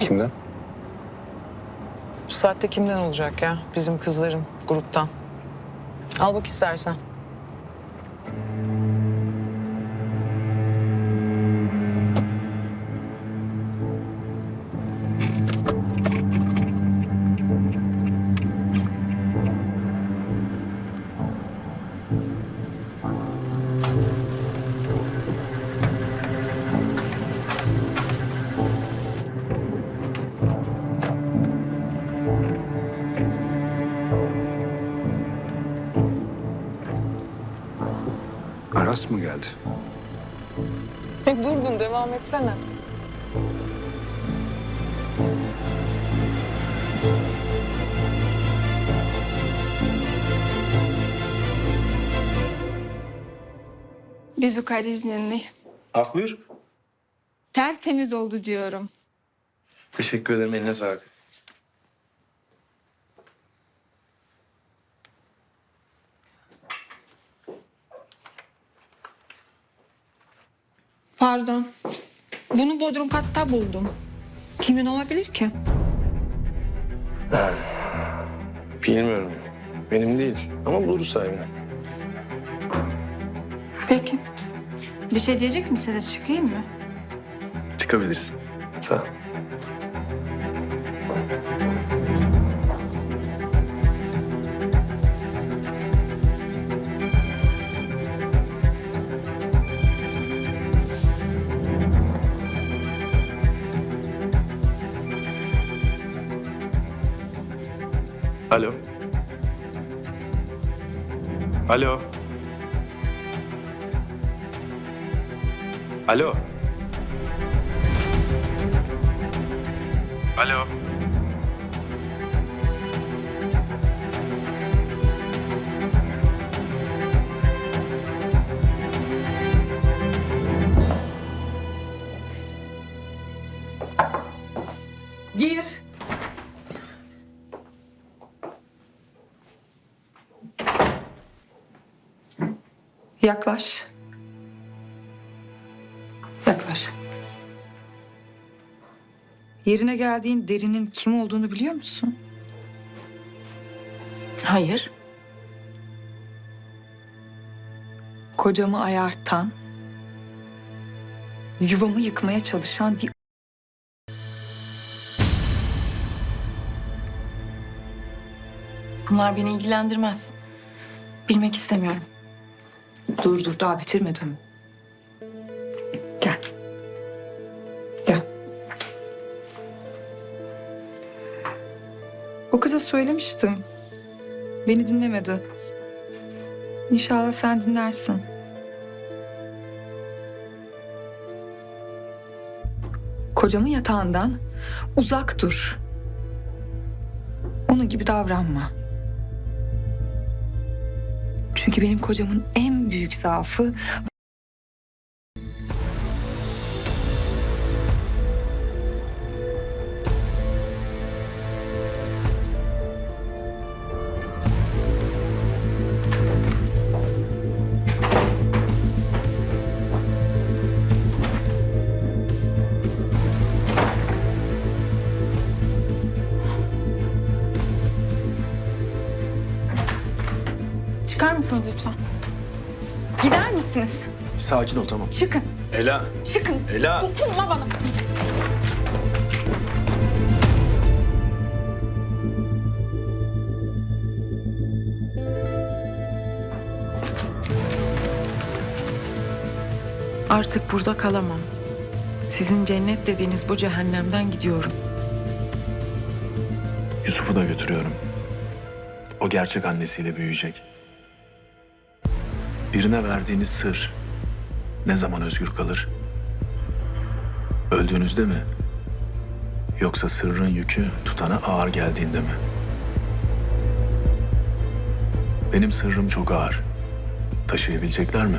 Kimden? Bu saatte kimden olacak ya? Bizim kızların gruptan. Al bak istersen. Aras mı geldi? Durdun devam etsene. Biz izninle. Af buyur. Tertemiz oldu diyorum. Teşekkür ederim eline sağlık. Pardon. Bunu Bodrum katta buldum. Kimin olabilir ki? Bilmiyorum. Benim değil ama buluruz sahibini. Peki. Bir şey diyecek misiniz? Çıkayım mı? Çıkabilirsin. Sağ ol. Alo. Alo. Alo. Alo. Gir. Yaklaş. Yaklaş. Yerine geldiğin derinin kim olduğunu biliyor musun? Hayır. Kocamı ayartan, yuvamı yıkmaya çalışan bir Bunlar beni ilgilendirmez. Bilmek istemiyorum. Dur dur daha bitirmedim. Gel. Gel. O kıza söylemiştim. Beni dinlemedi. İnşallah sen dinlersin. Kocamın yatağından uzak dur. Onun gibi davranma. Çünkü benim kocamın en büyük zaafı mısınız lütfen? Gider misiniz? Sakin ol tamam. Çıkın, Ela. çıkın. Ela. Dokunma bana. Artık burada kalamam. Sizin cennet dediğiniz bu cehennemden gidiyorum. Yusuf'u da götürüyorum. O gerçek annesiyle büyüyecek. Birine verdiğiniz sır ne zaman özgür kalır? Öldüğünüzde mi? Yoksa sırrın yükü tutana ağır geldiğinde mi? Benim sırrım çok ağır. Taşıyabilecekler mi?